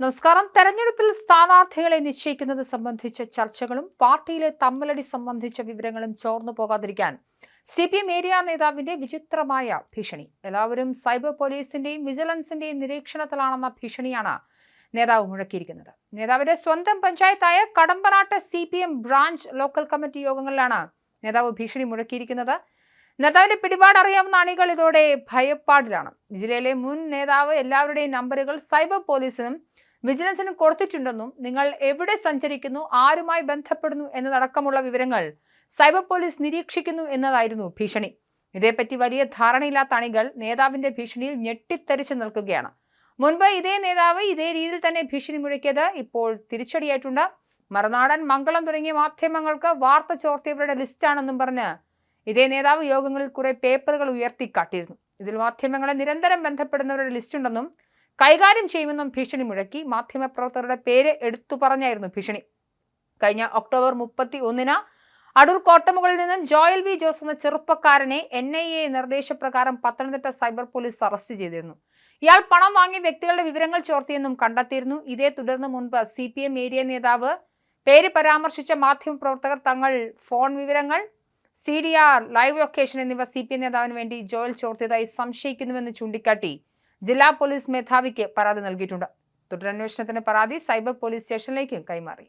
നമസ്കാരം. തെരഞ്ഞെടുപ്പിൽ സ്ഥാനാർത്ഥികളെ നിശ്ചയിക്കുന്നത് സംബന്ധിച്ച ചർച്ചകളും പാർട്ടിയിലെ തമ്മിലടി സംബന്ധിച്ച വിവരങ്ങളും ചോർന്നു പോകാതിരിക്കാൻ സി പി എം ഏരിയ നേതാവിന്റെ വിചിത്രമായ ഭീഷണി. എല്ലാവരും സൈബർ പോലീസിന്റെയും വിജിലൻസിന്റെയും നിരീക്ഷണത്തിലാണെന്ന ഭീഷണിയാണ് നേതാവ് മുഴക്കിയിരിക്കുന്നത്. നേതാവിന്റെ സ്വന്തം പഞ്ചായത്തായ Kadampanad C branch local committee യോഗങ്ങളിലാണ് നേതാവ് ഭീഷണി മുഴക്കിയിരിക്കുന്നത്. നേതാവിന്റെ പിടിപാട് അറിയാവുന്ന അണികൾ ഇതോടെ ഭയപ്പാടിലാണ്. ജില്ലയിലെ മുൻ നേതാവ് എല്ലാവരുടെയും നമ്പറുകൾ സൈബർ പോലീസിനും വിജിലൻസിനും കൊടുത്തിട്ടുണ്ടെന്നും നിങ്ങൾ എവിടെ സഞ്ചരിക്കുന്നു ആരുമായി ബന്ധപ്പെടുന്നു എന്നതടക്കമുള്ള വിവരങ്ങൾ സൈബർ പോലീസ് നിരീക്ഷിക്കുന്നു എന്നതായിരുന്നു ഭീഷണി. ഇതേപ്പറ്റി വലിയ ധാരണയില്ലാത്ത അണികൾ നേതാവിന്റെ ഭീഷണിയിൽ ഞെട്ടിത്തരിച്ചു നിൽക്കുകയാണ്. മുൻപ് ഇതേ നേതാവ് ഇതേ രീതിയിൽ തന്നെ ഭീഷണി മുഴക്കിയത് ഇപ്പോൾ തിരിച്ചടിയായിട്ടുണ്ട്. മറുനാടൻ മംഗളം തുടങ്ങിയ മാധ്യമങ്ങൾക്ക് വാർത്ത ചോർത്തിയവരുടെ ലിസ്റ്റാണെന്നും പറഞ്ഞ് ഇതേ നേതാവ് യോഗങ്ങളിൽ കുറെ പേപ്പറുകൾ ഉയർത്തിക്കാട്ടിയിരുന്നു. ഇതിൽ മാധ്യമങ്ങളെ നിരന്തരം ബന്ധപ്പെടുന്നവരുടെ ലിസ്റ്റുണ്ടെന്നും കൈകാര്യം ചെയ്യുമെന്നും ഭീഷണി മുഴക്കി. മാധ്യമപ്രവർത്തകരുടെ പേര് എടുത്തു പറഞ്ഞായിരുന്നു ഭീഷണി. കഴിഞ്ഞ ഒക്ടോബർ മുപ്പത്തി ഒന്നിന് അടൂർ കോട്ടമുകളിൽ നിന്നും ജോയൽ വി ജോസ് എന്ന ചെറുപ്പക്കാരനെ എൻ ഐ എ നിർദ്ദേശപ്രകാരം പത്തനംതിട്ട സൈബർ പോലീസ് അറസ്റ്റ് ചെയ്തിരുന്നു. ഇയാൾ പണം വാങ്ങിയ വ്യക്തികളുടെ വിവരങ്ങൾ ചോർത്തിയെന്നും കണ്ടെത്തിയിരുന്നു. ഇതേ തുടർന്ന് മുൻപ് സി പി എം ഏരിയ നേതാവ് പേര് പരാമർശിച്ച മാധ്യമപ്രവർത്തകർ തങ്ങൾ ഫോൺ വിവരങ്ങൾ C D R live location എന്നിവ സി പി എം നേതാവിന് വേണ്ടി ജോയൽ ചോർത്തിയതായി സംശയിക്കുന്നുവെന്ന് ചൂണ്ടിക്കാട്ടി. ജില്ലാ പോലീസ് മേധാവിക്ക് പരാതി നൽകിയിട്ടുണ്ട്. തുടരന്വേഷണത്തിന് പരാതി സൈബർ പോലീസ് സ്റ്റേഷനിലേക്കും കൈമാറി.